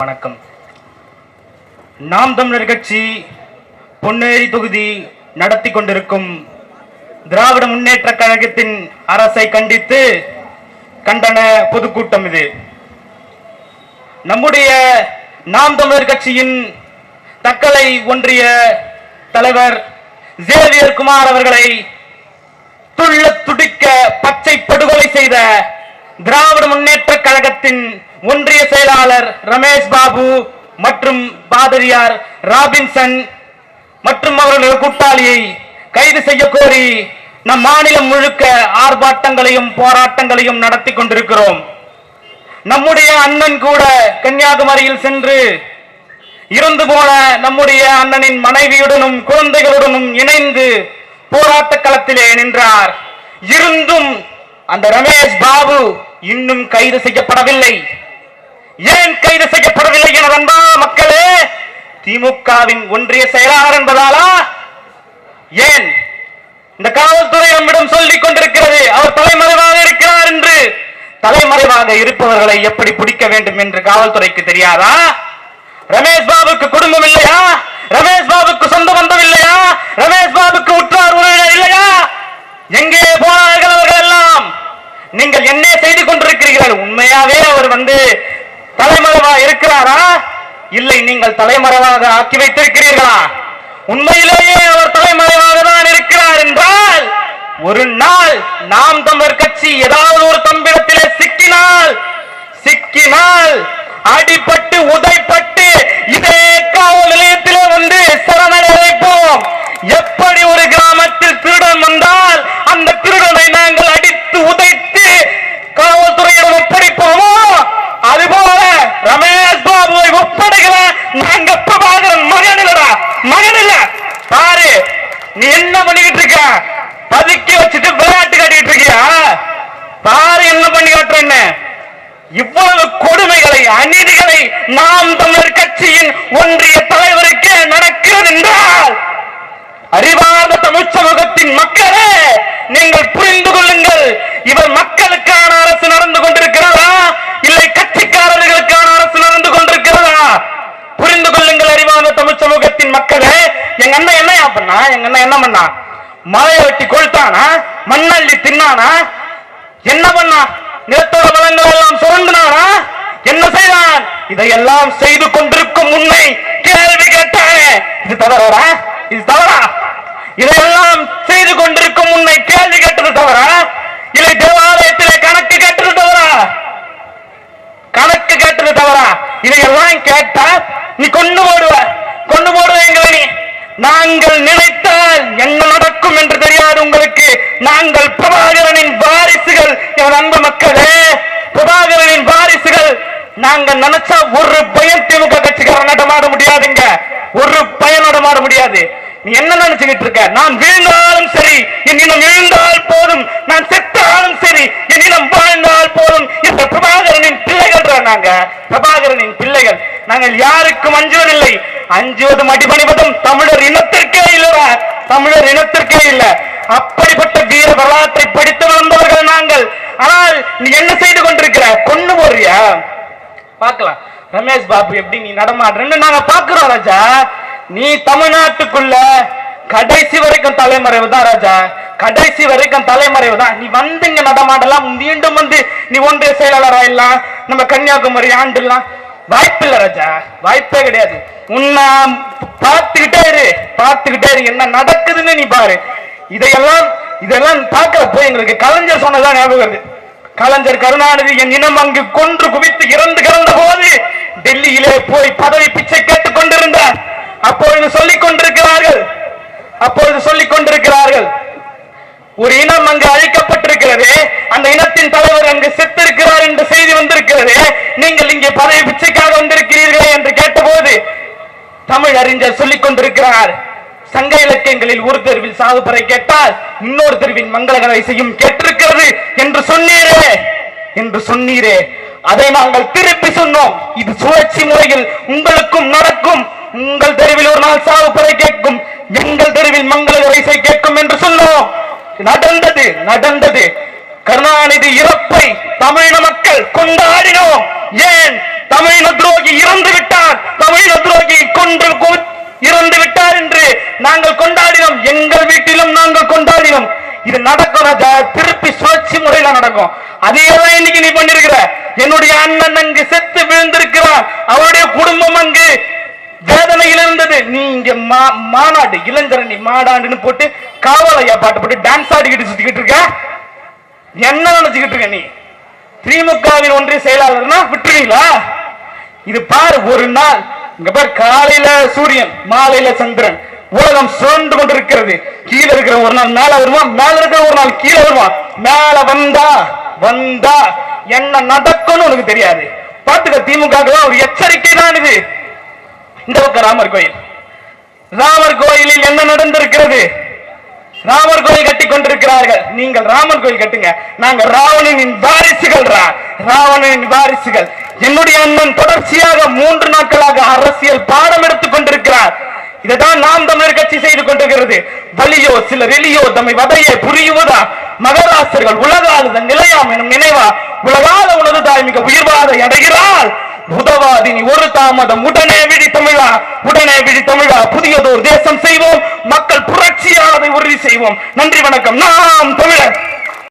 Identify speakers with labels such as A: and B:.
A: வணக்கம். நாம் தமிழர் கட்சி பொன்னேரி தொகுதி நடத்தி கொண்டிருக்கும் திராவிட முன்னேற்ற கழகத்தின் அரசை கண்டித்து கண்டன பொதுக்கூட்டம் இது. நம்முடைய நாம் தமிழர் கட்சியின் தக்கலை ஒன்றிய தலைவர் ஜேவியர் குமார் அவர்களை துள்ள துடிக்க பச்சை படுகொலை செய்த திராவிட முன்னேற்ற கழகத்தின் ஒன்றிய செயலாளர் ரமேஷ் பாபு மற்றும் பாதிரியார் ராபின்சன் மற்றும் அவர்களது கூட்டாளியை கைது செய்ய கோரி நம் மாநிலம் முழுக்க ஆர்ப்பாட்டங்களையும் போராட்டங்களையும் நடத்தி கொண்டிருக்கிறோம். நம்முடைய அண்ணன் கூட கன்னியாகுமரியில் சென்று இருந்து போன நம்முடைய அண்ணனின் மனைவியுடனும் குழந்தைகளுடனும் இணைந்து போராட்ட களத்திலே நின்றார். இருந்தும் அந்த ரமேஷ் பாபு இன்னும் கைது செய்யப்படவில்லை. ஏன் கைது செய்யப்படவில்லை என அன்பா மக்களே? திமுகவின் ஒன்றிய செயலாளர் என்பதாலா? ஏன்? இந்த காவல்துறை நம்மிடம் சொல்லிக் கொண்டிருக்கிறது அவர் தலைமறைவாக இருக்கிறார் என்று. தலைமறைவாக இருப்பவர்களை எப்படி பிடிக்க வேண்டும் என்று காவல்துறைக்கு தெரியாதா? ரமேஷ் பாபுக்கு குடும்பம் இல்லையா? ரமேஷ் பாபுக்கு சொந்த பந்தம் இல்லையா? ரமேஷ் பாபுக்கு உற்றார் உறவினர் இல்லையா? எங்கே போனார்கள் அவர்கள் எல்லாம்? நீங்கள் என்ன செய்து கொண்டிருக்கிறீர்கள். உண்மையாவே அவர் வந்து தலைமறைவா இருக்கிறாரா? இல்லை நீங்கள் தலைமறைவாக ஆக்கி வைத்திருக்கிறீர்களா? உண்மையிலேயே அவர் தலைமறைவாக தான் இருக்கிறார் என்றால் ஒரு நாள் நாம் தமிழர் கட்சி ஏதாவது ஒரு தம்பிடத்திலே சிக்கினால் சிக்கினால் அடிபட்டு உதைப்பட்டு நாங்க பிரபாகரன் மகன் இல்லடா மகன் இல்ல பாரு நீ என்ன பண்ணிக்கிட்டு இருக்க? பதுக்கி வச்சுட்டு விளையாட்டு காட்டிட்டு இருக்கியா? பாரு என்ன பண்ணி காட்டுறேன்னு இவ்வளவு கொடுமைகளை அநீதிகளை நாம் தமிழர் கட்சியின் ஒன்றிய தலைவருக்கு நடக்கிறது என்றால் அறிவார்ந்த தமிழ் சமூகத்தின் மக்களே நீங்கள் புரிந்து கொள்ளுங்கள் இவர் மக்களுக்கான அரசு நடந்து கொண்டிருக்கிறதா இல்லை கட்சிக்காரர்களுக்கான அரசு நடந்து கொண்டிருக்கிறதா புரிந்து கொள்ளுங்கள் அறிவார்ந்த தமிழ் சமூகத்தின் மக்களே எங்க அண்ணன் என்ன பண்ணா எங்க அண்ணன் என்ன பண்ணா மலையை வெட்டி கொளுத்தானா மண்ணள்ளி தின்னானா? என்ன பண்ணா? நிலத்தோட வளங்கள் எல்லாம் சுரண்டினானா? என்ன செய்தான்? இதையெல்லாம் செய்து கொண்டிருக்கும் உண்மை கேள்வி கேட்டானே. இது தவறா இது தவறா? இதையெல்லாம் செய்து கொண்டிருக்கும் உன்னை கேள்வி கேட்டது தவறா? இல்லை தேவாலயத்திலே கணக்கு கேட்டது தவறா? கணக்கு கேட்டது தவறா? இதையெல்லாம் கேட்டா நீ கொண்டு போடுவ. கொண்டு போடுவ நீ நாங்கள் நினைத்தால் என்ன நடக்கும் என்று தெரியாது உங்களுக்கு. நாங்கள் பிரபாகரனின் வாரிசுகள். என் அன்பு மக்களே பிரபாகரனின் வாரிசுகள். நாங்க நினைச்சா ஒரு பயன் திமுக கட்சிக்காரன் நடமாட முடியாதுங்க. ஒரு பயனோட நடமாட முடியாது. நீ என்ன நினைச்சுக்கிட்டு இருக்க? நான் வீழ்ந்தாலும் சரி என் இனம் வீழ்ந்தால் போதும். நான் செத்தாலும் சரி என் இனம் வாழ்ந்தால் போதும். இந்த பிரபாகரனின் பிள்ளைகள் நாங்க. பிரபாகரனின் பிள்ளைகள். நாங்கள் யார் அஞ்சுவது மடிபணிவதும் தமிழர் இனத்திற்கே இல்ல தமிழர் இனத்திற்கே இல்ல. அப்படிப்பட்ட வீர வரலாற்றை படித்து வந்தவர்கள் நாங்கள். ஆனால் நீ என்ன செய்து கொண்டிருக்கிற? கொண்டு போறியா பார்க்கலாம். ரமேஷ் பாபு எப்படி நீ நடமாடுறன்னு நாங்க பாக்குறோம் ராஜா. நீ தமிழ்நாட்டுக்குள்ள கடைசி வரைக்கும் தலைமறைவு தான் ராஜா. கடைசி வரைக்கும் தலைமறைவு தான். நீ வந்து இங்க நடமாடலாம். மீண்டும் வந்து நீ ஒன்றிய செயலாளராயிடலாம் நம்ம கன்னியாகுமரி ஆண்டுலாம். வாய்ப்பில்லை ராஜா. வாய்ப்பே கிடையாது. உன்னை பார்த்துக்கிட்டே இரு. பார்த்துக்கிட்டே இரு. என்ன நடக்குதுன்னு நீ பாரு. இதையெல்லாம் இதெல்லாம் பார்க்கிறப்போ எங்களுக்கு கலைஞர் சொன்னதான் ஞாபகம் வருது. கலைஞர் கருணாநிதி என் இனம் அங்கு கொன்று குவித்து இறந்து கிடந்த போது டெல்லியிலே போய் பதவி பிச்சை கேட்டுக் கொண்டிருந்தார். அப்பொழுது சொல்லிக் கொண்டிருக்கிறார்கள். அப்பொழுது சொல்லிக் கொண்டிருக்கிறார்கள். ஒரு இனம் அங்கு அழிக்கப்பட்டிருக்கிறது அந்த இனத்தின் தலைவர் அங்கு செத்திருக்கிறார் என்ற செய்தி வந்திருக்கிறது நீங்கள் இங்கே பதவி பிச்சைக்காக வந்திருக்கிறீர்களே என்று கேட்டபோது தமிழ் அறிஞர் இருக்கிறார் சங்க இலக்கியங்களில் ஒரு தெருவில் சாகுபறை கேட்டால் இன்னொரு தெருவின் மங்களகரை செய்யும் கேட்டிருக்கிறது என்று சொன்னீரே என்று சொன்னீரே. அதை நாங்கள் திருப்பி சொன்னோம். இது சுழற்சி முறையில் உங்களுக்கும் நடக்கும். உங்கள் தெருவில் ஒரு நாள் சாகுபறை கேட்கும். எங்கள் தெருவில் மங்களகரை செய் கேட்கும் என்று சொன்னோம். நடந்தது நடந்தது. கருணாநிதி இறப்பை தமிழின மக்கள் கொண்டாடினோம். ஏன்? தமிழின துரோகி இறந்து விட்டார் தமிழின துரோகி கொன்று கு- இறந்து விட்டார் என்று நாங்கள் கொண்டாடினோம் எங்கள் வீட்டிலும் நாங்கள் கொண்டாடினோம் இது நடக்கும் திருப்பி சுழற்சி முறையில நடக்கும். அதே தான் இன்னைக்கு நீ பண்ணிருக்கிற. என்னுடைய அண்ணன் அங்கு செத்து விழுந்திருக்கிறான். அவருடைய குடும்பம் அங்கு வேதனையில் இருந்தது. நீ இங்க மாநாடு இளஞ்சரணி மாடாண்டுன்னு போட்டு காவலையா பாட்டு போட்டு டான்ஸ் ஆடிக்கிட்டு சுத்திக்கிட்டு இருக்க. என்ன நினைச்சுக்கிட்டு இருக்க நீ? திமுகவின் ஒன்றிய செயலாளர்னா விட்டுருவீங்களா? இது பாரு ஒரு நாள். இங்க பாரு காலையில சூரியன் மாலையில சந்திரன். உலகம் சுழண்டு கொண்டிருக்கிறது. கீழே இருக்கிற ஒரு நாள் மேல வருவான் மேல இருக்கிற ஒரு நாள் கீழே வருவான் மேல வந்தா வந்தா என்ன நடக்கும்னு உனக்கு தெரியாது. பாத்துக்க திமுக ஒரு எச்சரிக்கை தான் இது. இந்த பக்கம் ராமர் கோயில். ராமர் கோயிலில் என்ன நடந்திருக்கிறது? ராமர் கோயில் கட்டி கொண்டிருக்கிறார்கள். நீங்கள் ராமர் கோயில் கட்டுங்க. நாங்க ராவணனின் வாரிசுகள் ராவணனின் வாரிசுகள். என்னுடைய அண்ணன் தொடர்ச்சியாக மூன்று நாட்களாக அரசியல் பாடம் எடுத்துக் கொண்டிருக்கிறார். இதைதான் நாம் தமிழர் கட்சி செய்து கொண்டிருக்கிறது. வலியோ சில வெளியோ தம்மை வதையே புரியுவதா? மகராசர்கள் உலகாளுத நிலையாம் எனும் நினைவா? உலகால உனது தாய் மிக உயிர்வாத அடைகிறாள். உதவாதி நீ ஒரு தாமதம். உடனே விழி தமிழா உடனே விழி தமிழா. புதியதோர் தேசம் செய்வோம். மக்கள் புரட்சியானதை உறுதி செய்வோம். நன்றி வணக்கம். நாம் தமிழர்.